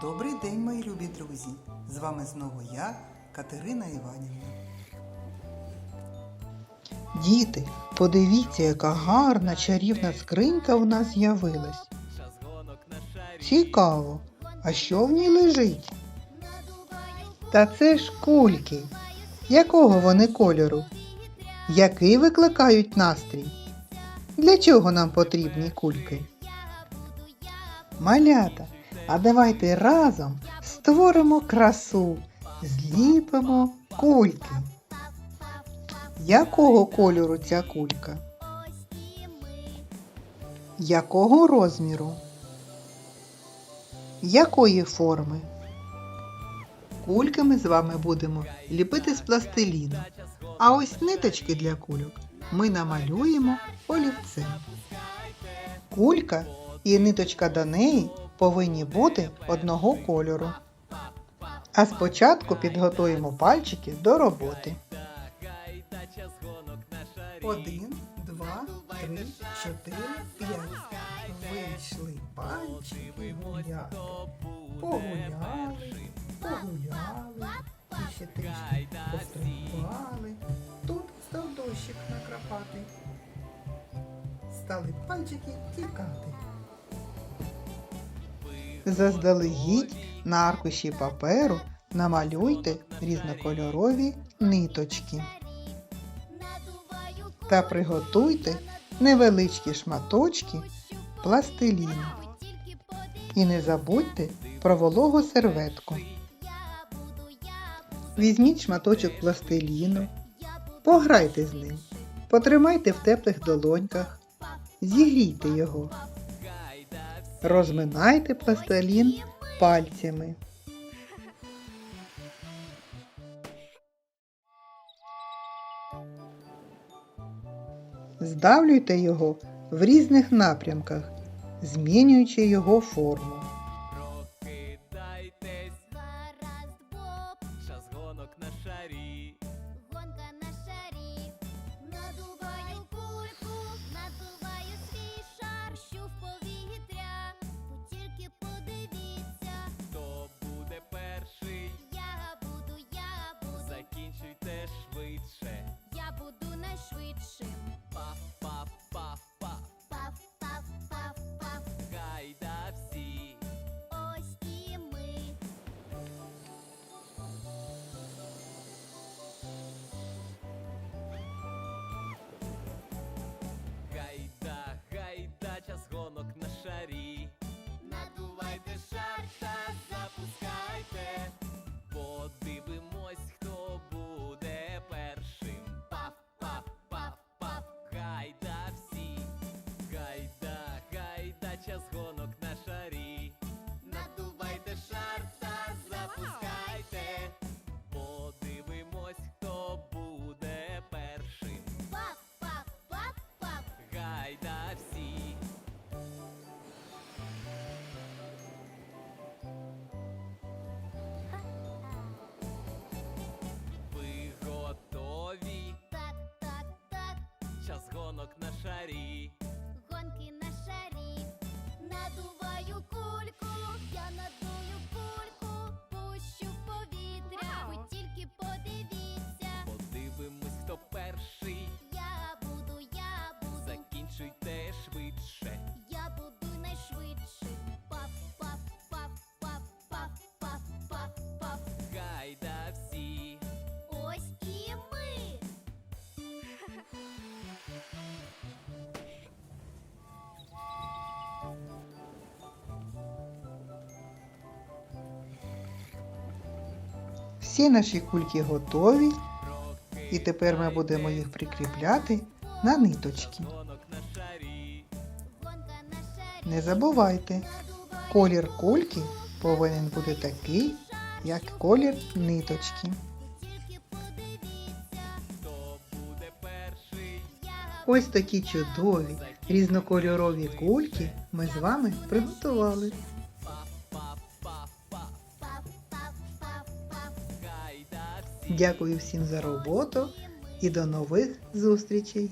Добрий день, мої любі друзі! З вами знову я, Катерина Іванівна. Діти, подивіться, яка гарна чарівна скринька у нас з'явилась. Цікаво, а що в ній лежить? Та це ж кульки. Якого вони кольору? Який викликають настрій? Для чого нам потрібні кульки? Малята, а давайте разом створимо красу, зліпимо кульки. Якого кольору ця кулька? Якого розміру? Якої форми? Кульки ми з вами будемо ліпити з пластиліну. А ось ниточки для кульок ми намалюємо олівцем. Кулька і ниточка до неї повинні бути одного кольору. А спочатку підготуємо пальчики до роботи. Один, два, три, чотири, п'ять. Вийшли пальчики гуляти. Погуляли, погуляли, і ще трішки пострибували. Тут став дощик накрапати. Стали пальчики тікати. Заздалегідь на аркуші паперу намалюйте різнокольорові ниточки та приготуйте невеличкі шматочки пластиліну. І не забудьте про вологу серветку. Візьміть шматочок пластиліну, пограйте з ним, потримайте в теплих долоньках, зігрійте його. Розминайте пластилін пальцями. Здавлюйте його в різних напрямках, змінюючи його форму. гайда, час гонок я надую Всі наші кульки готові, і тепер ми будемо їх прикріпляти на ниточки. Не забувайте, колір кульки повинен бути такий, як колір ниточки. Ось такі чудові різнокольорові кульки ми з вами приготували. Дякую всім за роботу і до нових зустрічей!